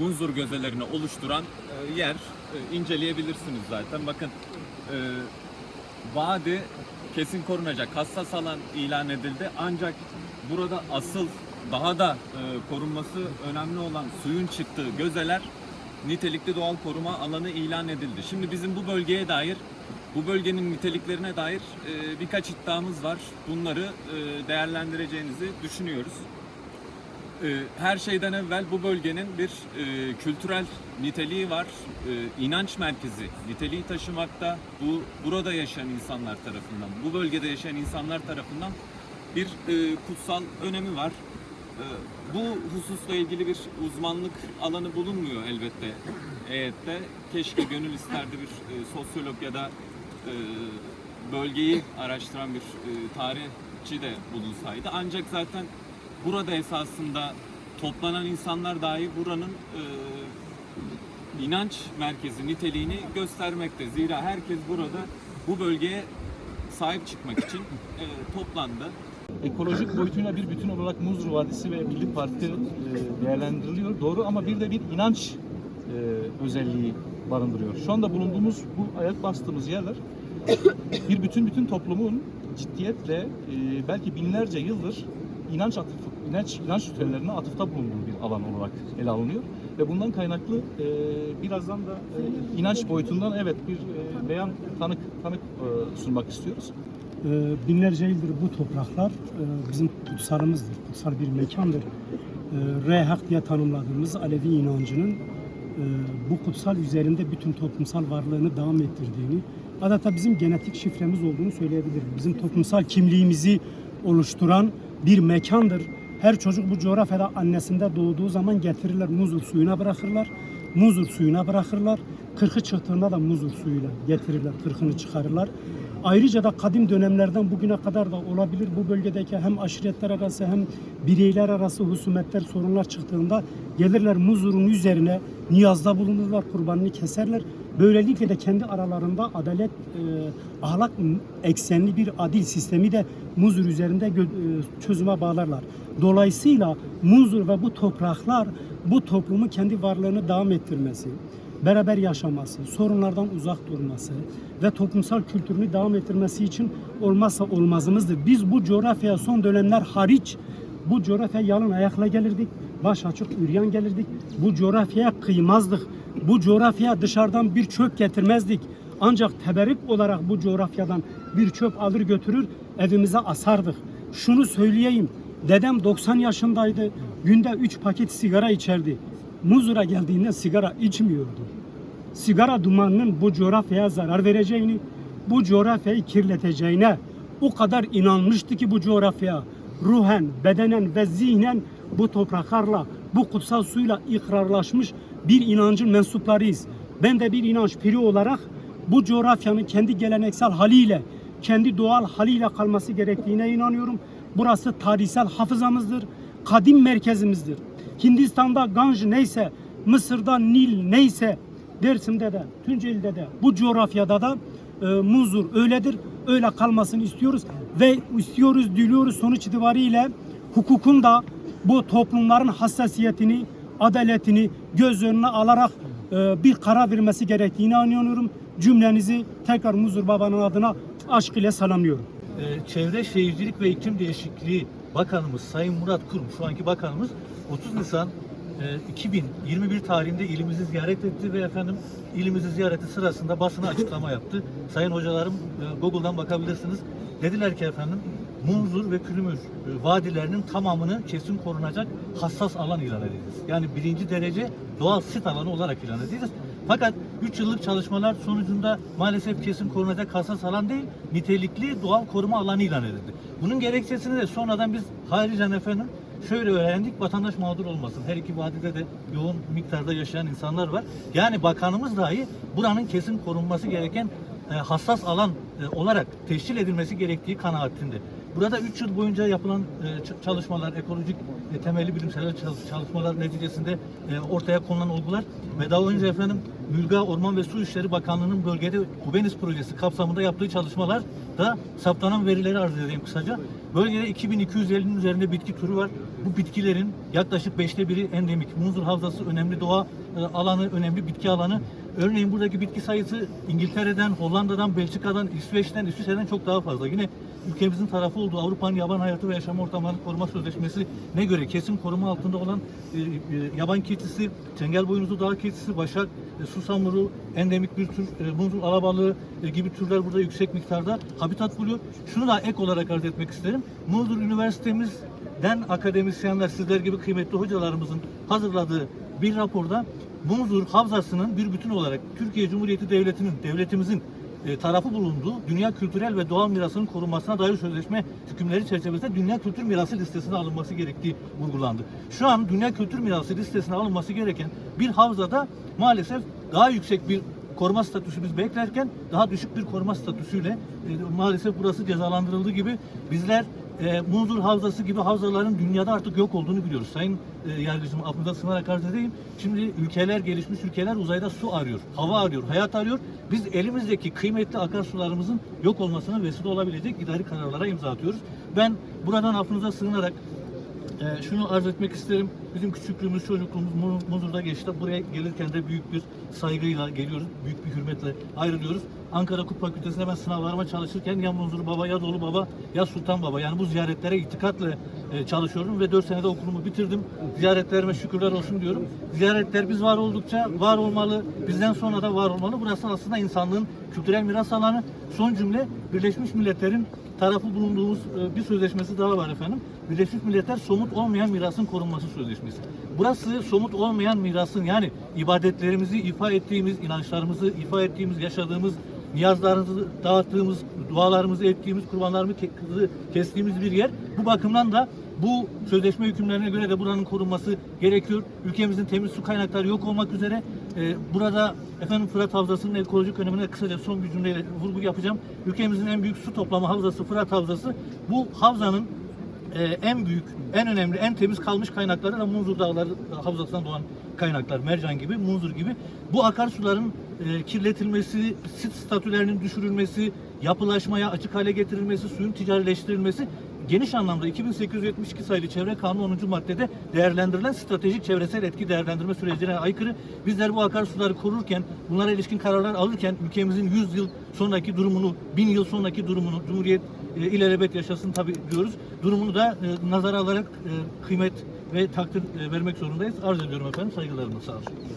Munzur gözelerini oluşturan e, yer E, inceleyebilirsiniz zaten. Bakın e, vadi kesin korunacak hassas alan ilan edildi. Ancak burada asıl daha da e, korunması önemli olan suyun çıktığı gözeler nitelikli doğal koruma alanı ilan edildi. Şimdi bizim bu bölgeye dair bu bölgenin niteliklerine dair e, birkaç iddiamız var. Bunları e, değerlendireceğinizi düşünüyoruz. E, her şeyden evvel bu bölgenin bir e, kültürel niteliği var. E, inanç merkezi niteliği taşımakta. Bu burada yaşayan insanlar tarafından, bu bölgede yaşayan insanlar tarafından bir e, kutsal önemi var. E, bu hususla ilgili bir uzmanlık alanı bulunmuyor elbette heyette. Keşke gönül isterdi bir e, sosyolog ya da e, bölgeyi araştıran bir e, tarihçi de bulunsaydı. Ancak zaten burada esasında toplanan insanlar dahi buranın e, inanç merkezi niteliğini göstermekte. Zira herkes burada bu bölgeye sahip çıkmak için e, toplandı. ekolojik boyutuyla bir bütün olarak Muzur Vadisi ve Milli Parkı e, değerlendiriliyor. Doğru ama bir de bir inanç e, özelliği barındırıyor. Şu anda bulunduğumuz bu ayak bastığımız yerler bir bütün bütün toplumun ciddiyetle e, belki binlerce yıldır inanç atıf, inanç, inanç ritüellerine atıfta bulunduğu bir alan olarak ele alınıyor. Ve bundan kaynaklı e, birazdan da e, inanç boyutundan evet bir e, beyan tanık tanık e, sunmak istiyoruz. Ee, binlerce yıldır bu topraklar e, bizim kutsalımızdır, kutsal bir mekandır. Ee, Rehak diye tanımladığımız Alevi inancının e, bu kutsal üzerinde bütün toplumsal varlığını devam ettirdiğini, adeta bizim genetik şifremiz olduğunu söyleyebilirim. Bizim toplumsal kimliğimizi oluşturan bir mekandır. Her çocuk bu coğrafyada annesinde doğduğu zaman getirirler, muzur suyuna bırakırlar. Muzur suyuna bırakırlar. Kırkı çıktığında da muzur suyuyla getirirler, kırkını çıkarırlar. Ayrıca da kadim dönemlerden bugüne kadar da olabilir bu bölgedeki hem aşiretler arası hem bireyler arası husumetler, sorunlar çıktığında gelirler muzurun üzerine niyazda bulunurlar, kurbanını keserler. Böylelikle de kendi aralarında adalet, e, ahlak eksenli bir adil sistemi de muzur üzerinde e, çözüme bağlarlar. Dolayısıyla muzur ve bu topraklar bu toplumu kendi varlığını devam ettirmesi, beraber yaşaması, sorunlardan uzak durması ve toplumsal kültürünü devam ettirmesi için olmazsa olmazımızdır. Biz bu coğrafyaya son dönemler hariç bu coğrafyaya yalın ayakla gelirdik, baş açık üryan gelirdik. Bu coğrafyaya kıymazdık. Bu coğrafyaya dışarıdan bir çöp getirmezdik. Ancak teberrük olarak bu coğrafyadan bir çöp alır götürür evimize asardık. Şunu söyleyeyim. Dedem 90 yaşındaydı. Günde 3 paket sigara içerdi. Muzur'a geldiğinde sigara içmiyordu. Sigara dumanının bu coğrafyaya zarar vereceğini, bu coğrafyayı kirleteceğine o kadar inanmıştı ki bu coğrafyaya ruhen, bedenen ve zihnen bu topraklarla, bu kutsal suyla ikrarlaşmış bir inancın mensuplarıyız. Ben de bir inanç piri olarak bu coğrafyanın kendi geleneksel haliyle, kendi doğal haliyle kalması gerektiğine inanıyorum. Burası tarihsel hafızamızdır, kadim merkezimizdir. Hindistan'da Ganj neyse, Mısır'da Nil neyse, Dersim'de de, Tunceli'de de, bu coğrafyada da e, muzur öyledir. Öyle kalmasını istiyoruz ve istiyoruz, diliyoruz sonuç itibariyle hukukun da bu toplumların hassasiyetini, adaletini göz önüne alarak e, bir karar vermesi gerektiğine inanıyorum. Cümlenizi tekrar Muzur Baba'nın adına aşk ile salamlıyorum. Ee, Çevre Şehircilik ve İklim Değişikliği Bakanımız Sayın Murat Kurum, şu anki bakanımız 30 Nisan e, 2021 tarihinde ilimizi ziyaret etti ve efendim ilimizi ziyareti sırasında basına açıklama yaptı. Sayın hocalarım e, Google'dan bakabilirsiniz. Dediler ki efendim Munzur ve Külümür e, vadilerinin tamamını kesin korunacak hassas alan ilan edeceğiz. Yani birinci derece doğal sit alanı olarak ilan edeceğiz. Fakat 3 yıllık çalışmalar sonucunda maalesef kesin korunacak hassas alan değil, nitelikli doğal koruma alanı ilan edildi. Bunun gerekçesini de sonradan biz haricen efendim şöyle öğrendik, vatandaş mağdur olmasın. Her iki vadide de yoğun miktarda yaşayan insanlar var. Yani bakanımız dahi buranın kesin korunması gereken e, hassas alan e, olarak teşkil edilmesi gerektiği kanaatinde. Burada 3 yıl boyunca yapılan e, çalışmalar, ekolojik e, temelli bilimsel çal- çalışmalar neticesinde e, ortaya konulan olgular ve daha önce efendim Mülga Orman ve Su İşleri Bakanlığı'nın bölgede Kubenis projesi kapsamında yaptığı çalışmalar da saptanan verileri arz edeyim kısaca. Bölgede 2250'nin üzerinde bitki türü var. Bu bitkilerin yaklaşık beşte biri endemik. Munzur Havzası önemli doğa alanı, önemli bitki alanı. Örneğin buradaki bitki sayısı İngiltere'den, Hollanda'dan, Belçika'dan, İsveç'ten, İsviçre'den çok daha fazla. Yine ülkemizin tarafı olduğu Avrupa'nın Yaban Hayatı ve Yaşam Ortamları Koruma Sözleşmesi ne göre kesin koruma altında olan e, e, yaban keçisi, çengel boynuzlu dağ keçisi, başak, e, susamuru, endemik bir tür, e, munzur alabalığı e, gibi türler burada yüksek miktarda habitat buluyor. Şunu da ek olarak arz etmek isterim. Munzur Üniversitemizden akademisyenler, sizler gibi kıymetli hocalarımızın hazırladığı bir raporda Munzur Havzası'nın bir bütün olarak Türkiye Cumhuriyeti Devleti'nin, devletimizin e, tarafı bulunduğu dünya kültürel ve doğal mirasının korunmasına dair sözleşme hükümleri çerçevesinde dünya kültür mirası listesine alınması gerektiği vurgulandı. Şu an dünya kültür mirası listesine alınması gereken bir havzada maalesef daha yüksek bir koruma statüsü biz beklerken daha düşük bir koruma statüsüyle e, maalesef burası cezalandırıldığı gibi bizler e, Munzur Havzası gibi havzaların dünyada artık yok olduğunu biliyoruz. Sayın e, Yargıcım aklımda sığınarak arz edeyim. Şimdi ülkeler, gelişmiş ülkeler uzayda su arıyor, hava arıyor, hayat arıyor. Biz elimizdeki kıymetli akarsularımızın yok olmasına vesile olabilecek idari kararlara imza atıyoruz. Ben buradan affınıza sığınarak ee, şunu arz etmek isterim. Bizim küçüklüğümüz, çocukluğumuz Mu- Muzur'da geçti. Buraya gelirken de büyük bir saygıyla geliyoruz. Büyük bir hürmetle ayrılıyoruz. Ankara Hukuk Fakültesi'nde ben sınavlarıma çalışırken ya Muzur Baba, ya Dolu Baba, ya Sultan Baba. Yani bu ziyaretlere itikatle e, çalışıyorum ve 4 senede okulumu bitirdim. Ziyaretlerime şükürler olsun diyorum. Ziyaretler biz var oldukça var olmalı. Bizden sonra da var olmalı. Burası aslında insanlığın kültürel miras alanı. Son cümle Birleşmiş Milletler'in tarafı bulunduğumuz e, bir sözleşmesi daha var efendim. Birleşmiş Milletler somut olmayan mirasın korunması sözleşmesi. Burası somut olmayan mirasın yani ibadetlerimizi ifa ettiğimiz, inançlarımızı ifa ettiğimiz, yaşadığımız, niyazlarımızı dağıttığımız, dualarımızı ettiğimiz, kurbanlarımızı kestiğimiz bir yer. Bu bakımdan da bu sözleşme hükümlerine göre de buranın korunması gerekiyor. Ülkemizin temiz su kaynakları yok olmak üzere. e, burada efendim Fırat Havzası'nın ekolojik önemine kısaca son bir cümleyle vurgu yapacağım. Ülkemizin en büyük su toplama havzası Fırat Havzası. Bu havzanın e, en büyük, en önemli, en temiz kalmış kaynakları da Munzur Dağları Havzası'ndan doğan kaynaklar. Mercan gibi, Munzur gibi. Bu akarsuların e, kirletilmesi, sit statülerinin düşürülmesi, yapılaşmaya açık hale getirilmesi, suyun ticarileştirilmesi geniş anlamda 2872 sayılı Çevre Kanunu 10. maddede değerlendirilen stratejik çevresel etki değerlendirme sürecine aykırı. Bizler bu akarsuları korurken, bunlara ilişkin kararlar alırken ülkemizin 100 yıl sonraki durumunu, 1000 yıl sonraki durumunu, Cumhuriyet e, ilelebet yaşasın tabi diyoruz. Durumunu da e, nazara alarak e, kıymet ve takdir e, vermek zorundayız. Arz ediyorum efendim. Saygılarımla sağ olun.